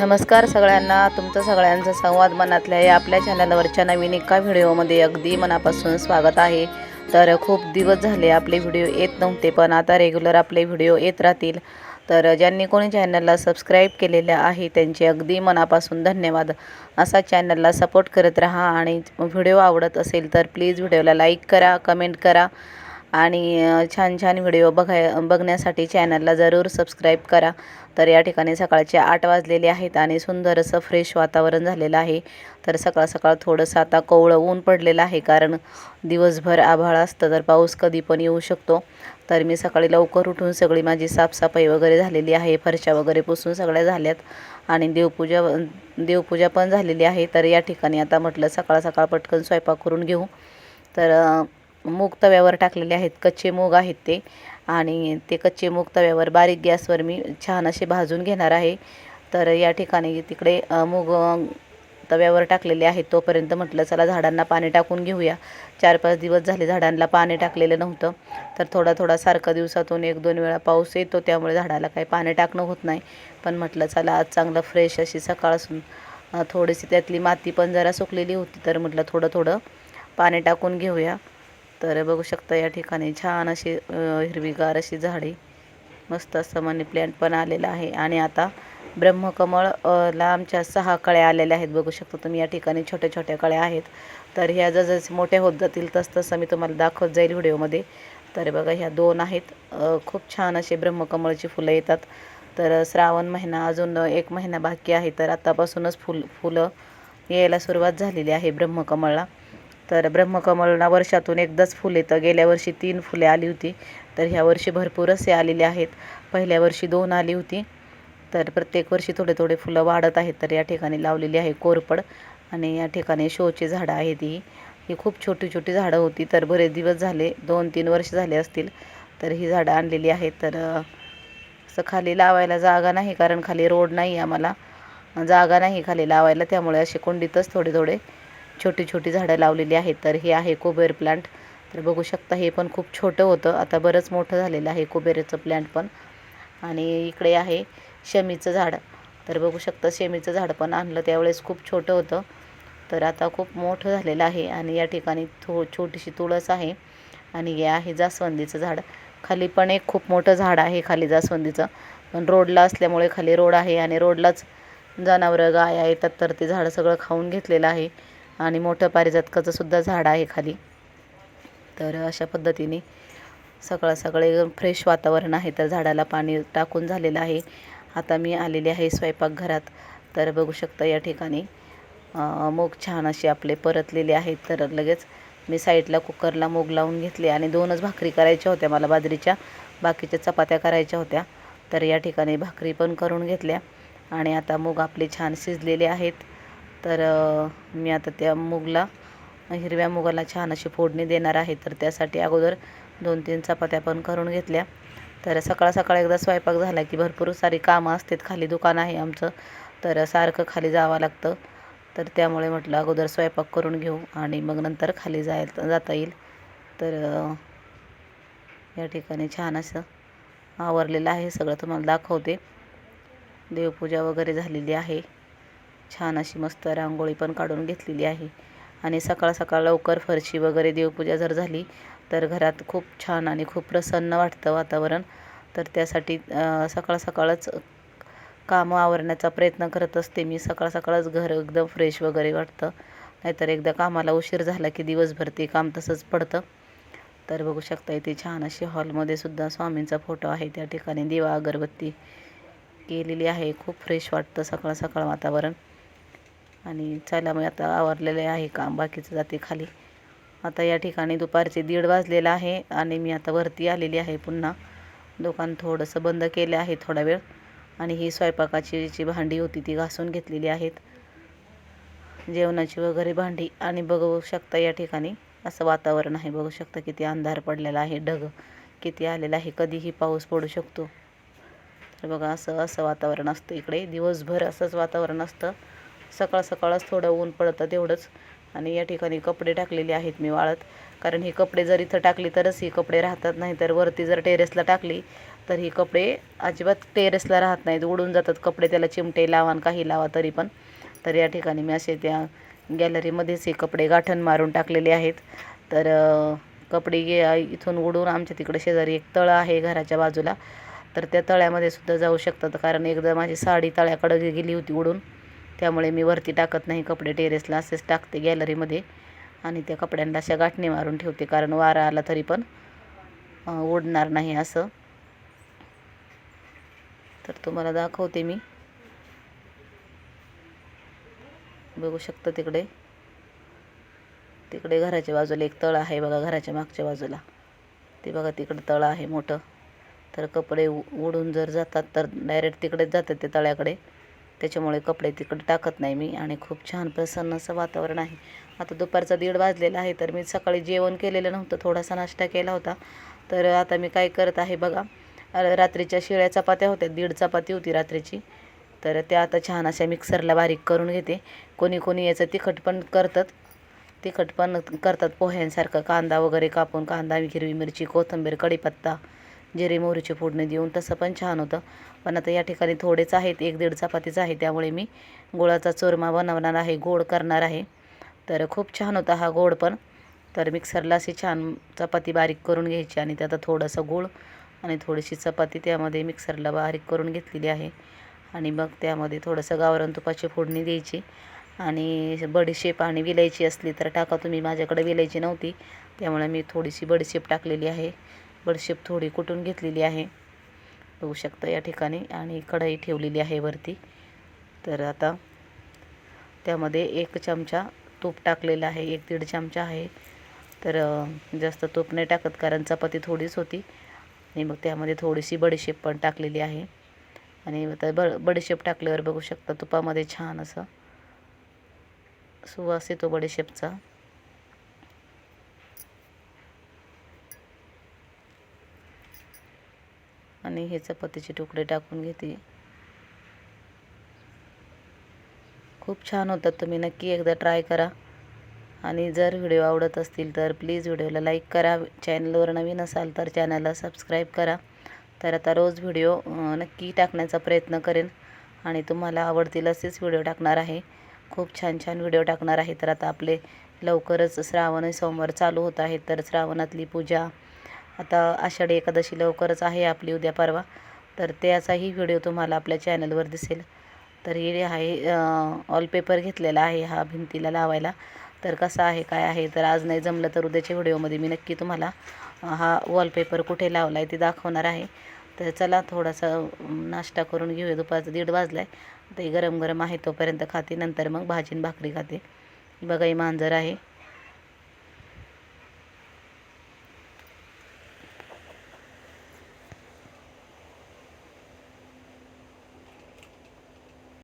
नमस्कार सगळ्यांना. तुमचं सगळ्यांचं संवाद मनातल्या या आपल्या चॅनलवरच्या नवीन एका व्हिडिओमध्ये अगदी मनापासून स्वागत आहे. तर खूप दिवस झाले आपले व्हिडिओ येत नव्हते पण आता रेग्युलर आपले व्हिडिओ येत राहतील. तर ज्यांनी कोणी चॅनलला सबस्क्राईब केलेलं आहे त्यांचे अगदी मनापासून धन्यवाद. असा चॅनलला सपोर्ट करत राहा आणि व्हिडिओ आवडत असेल तर प्लीज व्हिडिओला लाईक करा कमेंट करा. आणि छान छान व्हिडिओ बघाय बघण्यासाठी चॅनलला जरूर सबस्क्राईब करा. तर या ठिकाणी सकाळचे आठ वाजलेले आहेत आणि सुंदर असं फ्रेश वातावरण झालेलं आहे. तर सकाळ सकाळ थोडंसं आता कोवळं ऊन पडलेलं आहे कारण दिवसभर आभाळ असतं तर पाऊस कधी पण येऊ शकतो. तर मी सकाळी लवकर उठून सगळी माझी साफसफाई वगैरे झालेली आहे फरशा वगैरे पुसून सगळ्या झाल्यात आणि देवपूजा देवपूजा पण झालेली आहे. तर या ठिकाणी आता म्हटलं सकाळ सकाळ पटकन स्वयंपाक करून घेऊ. तर मूग तव्यावर टाकलेले आहेत कच्चे मूग आहेत ते. आणि ते कच्चे मूग तव्यावर बारीक गॅसवर मी छान असे भाजून घेणार आहे. तर या ठिकाणी तिकडे मूग तव्यावर टाकलेले आहेत. तोपर्यंत म्हटलं चला झाडांना पाणी टाकून घेऊया. चार पाच दिवस झाले झाडांना पाणी टाकलेलं नव्हतं. तर थोडा थोडा सारखा दिवसातून एक दोन वेळा पाऊस येतो त्यामुळे झाडाला काही पाणी टाकणं होत नाही. पण म्हटलं चला आज चांगलं फ्रेश अशी सकाळ असून थोडीशी त्यातली माती पण जरा सुकलेली होती. तर म्हटलं थोडं थोडं पाणी टाकून घेऊया. तर बघू शकता या ठिकाणी छान अशी हिरवीगार अशी झाडे मस्त असं मनी प्लॅन्ट पण आलेलं आहे. आणि आता ब्रह्मकमळ ला आमच्या सहा कळ्या आलेल्या आहेत. बघू शकता तुम्ही या ठिकाणी छोट्या छोट्या कळ्या आहेत. तर ह्या जसं मोठ्या होत जातील तसतसं मी तुम्हाला दाखवत जाईल व्हिडिओमध्ये. तर बघा ह्या दोन आहेत. खूप छान असे ब्रह्मकमळची फुलं येतात. तर श्रावण महिना अजून एक महिना बाकी आहे. तर आतापासूनच फुल फुलं यायला सुरुवात झालेली आहे ब्रह्मकमळला. तर ब्रह्मकमलना वर्षातून एकदाच फुल येतं. गेल्या वर्षी तीन फुले आली होती. तर ह्या वर्षी भरपूर असे आलेले आहेत. पहिल्या वर्षी दोन आली होती. तर प्रत्येक वर्षी थोडे थोडे फुलं वाढत आहेत. तर या ठिकाणी लावलेली आहे कोरपड आणि या ठिकाणी शोची झाडं आहेत ही. ही खूप छोटी छोटी झाडं होती. तर बरेच दिवस झाले दोन तीन वर्ष झाले असतील. तर ही झाडं आणलेली आहेत. तर असं खाली लावायला जागा नाही कारण खाली रोड नाही आम्हाला. जागा नाही खाली लावायला. त्यामुळे असे कुंडीतच थोडे थोडे छोटी छोटी झाडं लावलेली आहेत. तर हे आहे कुबेर प्लांट तर बघू शकता हे पण खूप छोटं होतं. आता बरंच मोठं झालेलं आहे कुबेराचं प्लांट पण. आणि इकडे आहे शमीचं झाड. तर बघू शकता शमीचं झाड पण आणलं. त्यावेळेस खूप छोटं होतं. तर आता खूप मोठं झालेलं आहे आणि या ठिकाणी थो छोटीशी तुळस आहे. आणि हे आहे जास्वंदीचं झाड. खाली पण एक खूप मोठं झाड आहे खाली जास्वंदीचं. पण रोडला असल्यामुळे खाली रोड आहे आणि रोडलाच जनावरं गाय येतात तर ते झाडं सगळं खाऊन घेतलेलं आहे. आणि मोठं पारिजातकाचं सुद्धा झाड आहे खाली. तर अशा पद्धतीने सगळं सगळं एकदम फ्रेश वातावरण आहे. तर झाडाला पाणी टाकून झालेलं आहे. आता मी आलेले आहे स्वयंपाकघरात. तर बघू शकता या ठिकाणी मूग छान असे आपले परतलेले आहेत. तर लगेच मी साईडला कुकरला मूग लावून घेतले आणि दोनच भाकरी करायच्या होत्या मला बाजरीच्या. बाकीच्या चपात्या करायच्या होत्या. तर या ठिकाणी भाकरी पण करून घेतल्या. आणि आता मूग आपले छान शिजलेले आहेत. तर मी आता त्या मुगला हिरव्या मुगाला छान अशी फोडणी देणार आहे. तर त्यासाठी अगोदर दोन तीन चपात्या पण करून घेतल्या. तर सकाळ सकाळ एकदा स्वयंपाक झाला की भरपूर सारी कामं असतात. खाली दुकान आहे आमचं. तर सारखं खाली जावं लागतं. तर त्यामुळे म्हटलं अगोदर स्वयंपाक करून घेऊ आणि मग नंतर खाली जाय जाता येईल. तर या ठिकाणी छान असं आवरलेलं आहे. सगळं तुम्हाला दाखवते. देवपूजा वगैरे झालेली आहे. छान अशी मस्त रांगोळी पण काढून घेतलेली आहे. आणि सकाळ सकाळ लवकर फरशी वगैरे देवपूजा जर झाली तर घरात खूप छान आणि खूप प्रसन्न वाटतं वातावरण. तर त्यासाठी सकाळ सकाळच कामं आवरण्याचा प्रयत्न करत असते मी. सकाळ सकाळच घर एकदम फ्रेश वगैरे वाटतं. नाहीतर एकदा कामाला उशीर झाला की दिवसभर ते काम तसंच पडतं. तर बघू शकता इथे छान अशी हॉलमध्ये सुद्धा स्वामींचा फोटो आहे. त्या ठिकाणी दिवा अगरबत्ती केलेली आहे. खूप फ्रेश वाटतं सकाळ सकाळ वातावरण. आणि चला मग आता आवरलेले आहे काम बाकीचं जाते खाली. आता या ठिकाणी दुपारचे दीड वाजलेलं आहे आणि मी आता वरती आलेली आहे पुन्हा. दुकान थोडंसं बंद केलं आहे थोडा वेळ आणि ही स्वयंपाकाची जी भांडी होती ती घासून घेतलेली आहेत. जेवणाची वगैरे भांडी आणि बघू शकता या ठिकाणी असं वातावरण आहे. बघू शकता किती अंधार पडलेला आहे ढग किती आलेला आहे कधीही पाऊस पडू शकतो. तर बघा असं असं वातावरण असतं इकडे. दिवसभर असंच वातावरण असतं. सकाळ सकाळच थोडं ऊन पडतं तेवढंच. आणि या ठिकाणी कपडे टाकलेले आहेत मी वाळत. कारण ही कपडे जर इथं टाकली तरच ही कपडे राहतात नाही तर वरती जर टेरेसला टाकली तर ही कपडे अजिबात टेरेसला राहत नाहीत. उडून जातात कपडे त्याला चिमटे लावा आणि काही लावा तरी पण. तर या ठिकाणी मी असे त्या गॅलरीमध्येच हे कपडे गाठण मारून टाकलेले आहेत. तर कपडे गे इथून उडून आमच्या तिकडे शेजारी एक तळं आहे घराच्या बाजूला. तर त्या तळ्यामध्ये सुद्धा जाऊ शकतात. कारण एकदा माझी साडी तळ्याकडे गेली होती उडून. त्यामुळे मी वरती टाकत नाही कपडे टेरेसला असेच टाकते गॅलरीमध्ये. आणि त्या कपड्यांना अशा गाठणी मारून ठेवते कारण वारा आला तरी पण उडणार नाही असं. तर तुम्हाला दाखवते मी. बघू शकता तिकडे. तिकडे घराच्या बाजूला एक तळ आहे बघा घराच्या मागच्या बाजूला. ते बघा तिकडं तळ आहे मोठं. तर कपडे उ- उडून जर जातात तर डायरेक्ट तिकडेच जातात ते तळ्याकडे. त्याच्यामुळे कपडे तिकडे टाकत नाही मी आणि खूप छान प्रसन्न असं वातावरण आहे. आता दुपारचा दीड वाजलेला आहे तर मी सकाळी जेवण केलेलं नव्हतं थोडासा नाश्ता केला होता. तर आता मी काय करत आहे बघा रात्रीच्या शिळ्या चपात्या होत्या दीड चपाती होती रात्रीची. तर त्या आता छान अशा मिक्सरला बारीक करून घेते. कोणी कोणी याचं तिखट पण करतात तिखट पण करतात पोह्यांसारखं. कांदा वगैरे कापून कांदा हिरवी मिरची कोथिंबीर कढीपत्ता जिरे मोहरीची फोडणी देऊन तसं पण छान होतं. पण आता या ठिकाणी थोडेच आहेत एक दीड चपातीच आहे. त्यामुळे मी गुळाचा चुरमा बनवणार आहे गोड करणार आहे. तर खूप छान होता हा गोड पण. तर मिक्सरला अशी छान चपाती बारीक करून घ्यायची आणि त्यात थोडंसं गूळ आणि थोडीशी चपाती त्यामध्ये मिक्सरला बारीक करून घेतलेली आहे. आणि मग त्यामध्ये थोडंसं गावरान तुपाची फोडणी द्यायची आणि बडीशेप आणि विलायची असली तर टाका. तुम्ही माझ्याकडे विलायची नव्हती त्यामुळे मी थोडीशी बडीशेप टाकलेली आहे. बडशेप थोडी कुटून घेतलेली आहे. बघू शकता या ठिकाणी. आणि कढई ठेवलेली आहे वरती. तर आता त्यामध्ये एक चमचा तूप टाकलेलं आहे. एक दीड चमचा आहे. तर जास्त तूप नाही टाकत कारण चपाती थोडीच होती. आणि मग त्यामध्ये थोडीशी बडीशेप पण टाकलेली आहे. आणि आता ब बडीशेप टाकल्यावर बघू शकता तुपामध्ये छान असं सुवास येतो बडीशेपचा आणि हे चपातीचे तुकडे टाकून घेते. खूप छान होतात तुम्ही नक्की एकदा ट्राय करा. आणि जर व्हिडिओ आवडत असतील तर प्लीज व्हिडिओला लाईक करा. चॅनलवर नवीन असाल तर चॅनलला सबस्क्राईब करा. तर आता रोज व्हिडिओ नक्की टाकण्याचा प्रयत्न करेन. आणि तुम्हाला आवडतील असेच व्हिडिओ टाकणार आहे. खूप छान छान व्हिडिओ टाकणार आहे. तर आता आपले लवकरच श्रावण सोमवार चालू होत आहेत. तर श्रावणातली पूजा आता आषाढी एकादशी लवकरच आहे आपली उद्या परवा. तर त्याचाही व्हिडिओ तुम्हाला आपल्या चॅनलवर दिसेल. तर हे आहे ऑलपेपर घेतलेला आहे हा भिंतीला लावायला. तर कसा आहे काय आहे तर आज नाही जमलं तर उद्याच्या व्हिडिओमध्ये मी नक्की तुम्हाला हा वॉलपेपर कुठे लावला आहे ते दाखवणार आहे. तर चला थोडासा नाश्ता करून घेऊया. दुपारचं दीड वाजला आहे ते गरम गरम आहे तोपर्यंत खाते नंतर मग भाजी आणि भाकरी खाते. बघा मांजर आहे.